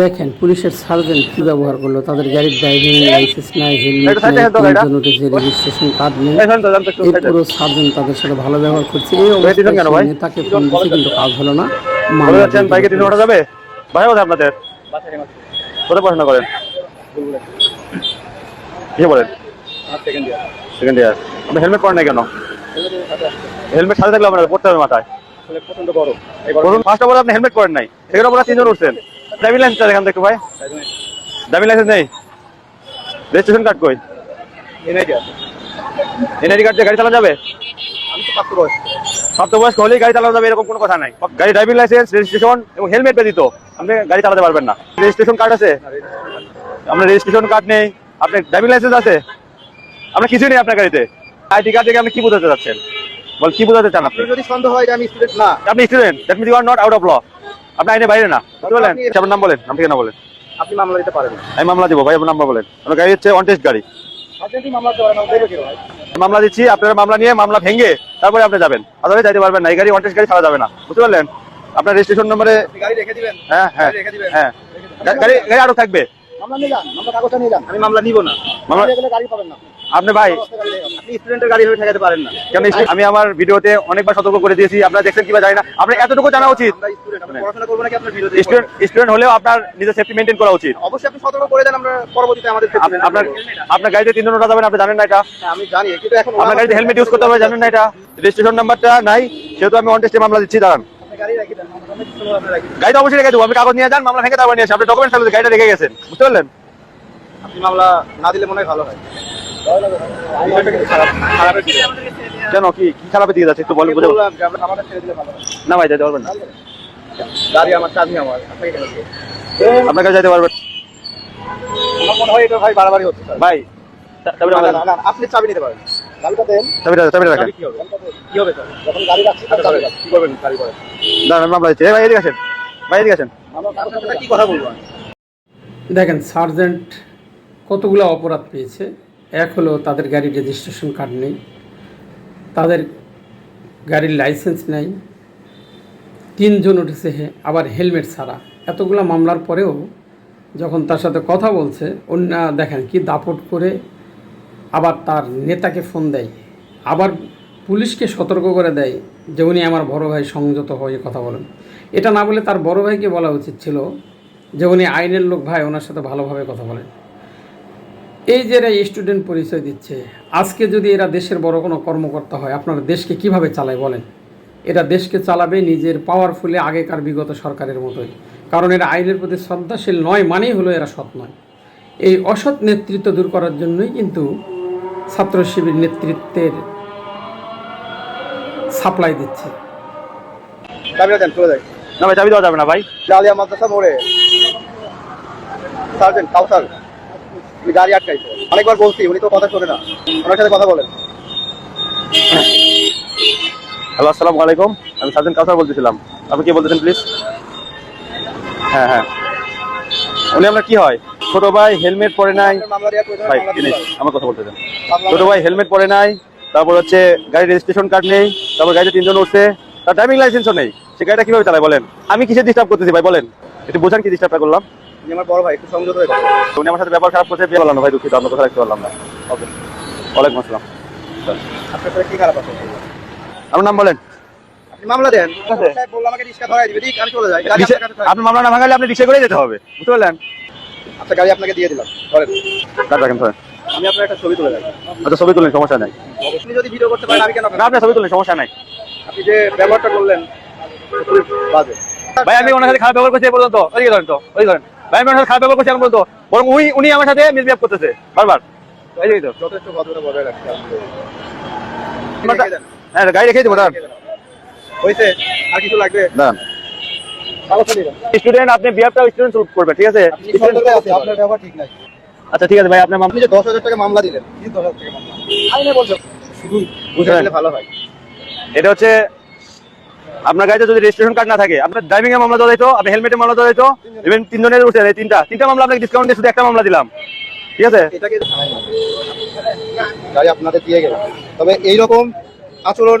দেখেন পুলিশের সার্জেন্ট কি ব্যবহার করল? তাদের গাড়ির ড্রাইভিং লাইসেন্স নাই হেলমেট এটা নাই রেজিস্ট্রেশন কার্ড নেই। এই। পুরো সার্জেন্ট তাদের সাথে ভালো ব্যবহার করছে। এই দিলেন কেন ভাই? অবস্থায় নেতাকে ফোন দিচ্ছে কিন্তু কাজ হলো না। বাইকে ওঠা যাবে? ভাই কোথায় আপনাদের? কোথায় পড়াশোনা করেন? কি বলেন? সেকেন্ড ইয়ার আপনি হেলমেট পরেন না কেন? হেলমেট সাথে থাকলে আপনার পড়তে হবে মাথায়। প্রথম ফার্স্ট অফ অল আপনি হেলমেট পরেন নাই। সেখানে আপনারা তিনজন উঠছেন। ড্রাইভিং লাইসেন্স দেখান দেখো ভাই? ড্রাইভিং লাইসেন্স নেই? রেজিস্ট্রেশন কার্ড কই? এনআইডি কার্ড দিয়ে গাড়ি চালানো যাবে? প্রাপ্তবয়স্ক। হলেই গাড়ি চালানো যাবে এরকম কোনো কথা নাই। গাড়ি ড্রাইভিং লাইসেন্স রেজিস্ট্রেশন এবং হেলমেট ব্যতীত আপনি গাড়ি চালাতে পারবেন না। রেজিস্ট্রেশন কার্ড আছে? আপনার রেজিস্ট্রেশন কার্ড নেই। আপনার ড্রাইভিং লাইসেন্স আছে? আপনার কিছুই নেই আপনার গাড়িতে? আইডি কার্ড থেকে আপনি কি বোঝাতে চাচ্ছেন? বল কি বোঝাতে চান আপনি? যদি সন্দেহ হয় যে আমি স্টুডেন্ট না। আপনি student that means you are not out of law আপনি আইনে বাইরে না। কি বলেন? আপনার নাম বলেন নাম ঠিকানা বলেন। আপনি মামলা দিতে পারেন। আমি মামলা দিব ভাই আপনার নাম্বার বলেন। আমার গাড়ি হচ্ছে অন টেস্ট গাড়ি। মামলা দিচ্ছি আপনারা মামলা নিয়ে মামলা ভেঙে তারপরে আপনি যাবেন। আদারে যাইতে পারবেন না এই গাড়ি অন টেস্ট গাড়ি ছাড়া যাবে না। বুঝতে পারলেন? আপনার রেজিস্ট্রেশন নম্বরে গাড়ি রেখে দিবেন? হ্যাঁ হ্যাঁ হ্যাঁ। গাড়ি গাড়ি আরও থাকবে। মামলা নিলাম মামলা কাগজটা নিলাম। আমি মামলা নিব না। মামলা- মামলা গেলে গাড়ি পাবেন না। আপনি ভাই আপনি স্টুডেন্টের গাড়ি হয়ে ঠেকাতে পারেন না। কেন আমি আমার ভিডিওতে অনেকবার সতর্ক করে দিয়েছি আপনারা দেখছেন কিবা জানি না। আপনার এতটুকু জানা উচিত। স্টুডেন্ট হলেও আপনার নিজের সেফটি মেনটেন করা উচিত। অবশ্যই আপনি সতর্ক করে দেন আমরা পরবর্তীতে আমাদের আপনার আপনার গাড়িতে তিনজন ওঠা যাবেন আপনি জানেন না এটা? হ্যাঁ, আমি জানি কিন্তু এখন আপনার গাড়িতে হেলমেট ইউজ করতে হবে জানেন না এটা? রেজিস্ট্রেশন নাম্বারটা নাই সেহেতু আমি অন টেস্টে মামলা দিচ্ছি দাঁড়ান। গাড়িটা অবশ্যই রেখে দেবো আপনি কাগজ নিয়ে যান মামলা ভেঙে তারপর নিয়ে আসেন আপনি ডকুমেন্ট ফেলে গাড়িটা রেখে গেছেন বুঝতে পারলেন? আপনি মামলা না দিলে মনে হয় ভালো হয়। কেন কি কি খারাপের দিকে যাচ্ছে একটু বলেন বুঝে না ভাই যাইতে পারবেন না। গাড়ি আমার চাবি? আপনার কাছে যাইতে পারবেন। মনে হয় এটা ভাই বাড়াবাড়ি হচ্ছে স্যার। ভাই আপনি চাবি নিতে পারেন। দেন। চাবিটা চাবিটা রাখেন। কি হবে? স্যার? যখন গাড়ি রাখছি চাবি রাখছি। কি করবেন? গাড়ি করে বলব? দেখেন, সার্জেন্ট কতগুলো অপরাধ পেয়েছে? এক হলো তাদের গাড়ির রেজিস্ট্রেশন কার্ড নেই। তাদের গাড়ির লাইসেন্স নেই। তিনজন উঠেছে আবার হেলমেট ছাড়া। এতগুলো মামলার পরেও যখন তার সাথে কথা বলছে, অন্য দেখেন কি দাপট করে আবার তার নেতাকে ফোন দেয়। আবার পুলিশকে সতর্ক করে দেয়। যে উনি আমার বড় ভাই সংযত হয়ে কথা বলেন। এটা না বলে তার বড় ভাইকে বলা উচিত ছিল যে উনি আইনের লোক ভাই, ওনার সাথে ভালোভাবে কথা বলেন। এই যে এরা স্টুডেন্ট পরিচয় দিচ্ছে, আজকে যদি এরা দেশের বড় কোনো কর্মকর্তা হয়, আপনারা দেশকে কীভাবে চালায় বলেন? এরা দেশকে চালাবে নিজের পাওয়ারফুলে আগেকার বিগত সরকারের মতোই। কারণ এরা আইনের প্রতি শ্রদ্ধাশীল নয় মানেই হলো এরা সৎ নয়। এই অসৎ নেতৃত্ব দূর করার জন্যই কিন্তু ছাত্র শিবির নেতৃত্বের সাপ্লাই দিচ্ছে। চাবিটা দেন চলে যাই। না ভাই চাবি দেওয়া যাবে না ভাই। জালিয়া মাদ্রাসা মোড়ে। সার্জেন্ট কাউসার উনি গাড়ি আটকাইছে। অনেকবার বলছি উনি তো কথা শোনে না। ওনার সাথে কথা বলেন। হ্যালো আসসালামু আলাইকুম। আমি সাজেন কাউসার বলতেছিলাম। আপনি কি বলতেছেন প্লিজ হ্যাঁ হ্যাঁ। উনি আপনার কি হয়? ছোট ভাই হেলমেট পরে নাই। ভাই আমার কথা বলতে দেন ছোট ভাই হেলমেট পরে নাই। তারপর হচ্ছে গাড়ির রেজিস্ট্রেশন কার্ড নেই তারপর গাড়িতে তিনজন উঠছে তার ড্রাইভিং লাইসেন্সও নেই। সে গাড়িটা কীভাবে চালায় বলেন? আমি কিসে ডিস্টার্ব করতেছি ভাই বলেন। একটু বোঝান কি ডিস্টার্বটা করলাম। আমার বড় ভাই একটু সংযত হয়ে উনি আমার সাথে ব্যবহার খারাপ করছে বিয়ে বললাম ভাই দুঃখিত আপনার কথা রাখতে পারলাম না। ওকে। ওয়ালাইকুম আসসালাম। আপনার কি খারাপ আছে? আপনার নাম বলেন। আপনি মামলা দেন। আপনার আপনি মামলা না ভাঙালে আপনি রিক্সা করে যেতে হবে। বুঝতে পারলেন? আচ্ছা গাড়ি আপনাকে দিয়ে দিলাম। ধরেন। রাখেন ধরেন। আমি আপনার একটা ছবি তুলে আচ্ছা ছবি তুলেন সমস্যা নাই। আপনি যদি ভিডিও করতে পারেন আমি কেন না আপনার ছবি তুলেন সমস্যা নাই। আপনি যে ব্যবহারটা করলেন বাজে। ভাই আমি ওনার সাথে খারাপ ব্যবহার করছি পর্যন্ত। ওই ধরেন তো ওই ধরেন। ভাই আমি ওনার সাথে খারাপ ব্যবহার করছি পর্যন্ত। বরং উনি উনি আমার সাথে মিসবিহেভ করতেছে বারবার। এই তো। যথেষ্ট ভদ্রতা বজায় রাখতে রেখে হ্যাঁ গাড়ি রেখেই দেবো দাঁড়ান। হয়েছে আর কিছু লাগবে? দাঁড়ান। স্টুডেন্ট আপনি বিহেভটা স্টুডেন্ট করবেন ঠিক আছে? আছে আপনার ব্যবহার ঠিক নাই। আচ্ছা ঠিক আছে ভাই আপনার আপনি যে দশ হাজার টাকা মামলা দিলেন দশ হাজার টাকা মামলা? আইনে বলছো। বুঝে দিলে ভালো হয়। এটা হচ্ছে আপনার গাড়িতে যদি রেজিস্ট্রেশন কার্ড না থাকে আপনার ড্রাইভিং এর মামলা দেওয়া আপনি হেলমেটের মামলা দেওয়া যেত ইভেন তিনজনের উঠে এই তিনটা তিনটা মামলা আপনাকে ডিসকাউন্ট দিয়ে শুধু একটা মামলা দিলাম। ঠিক আছে? গাড়ি আপনাদের দিয়ে গেল। তবে এইরকম আচরণ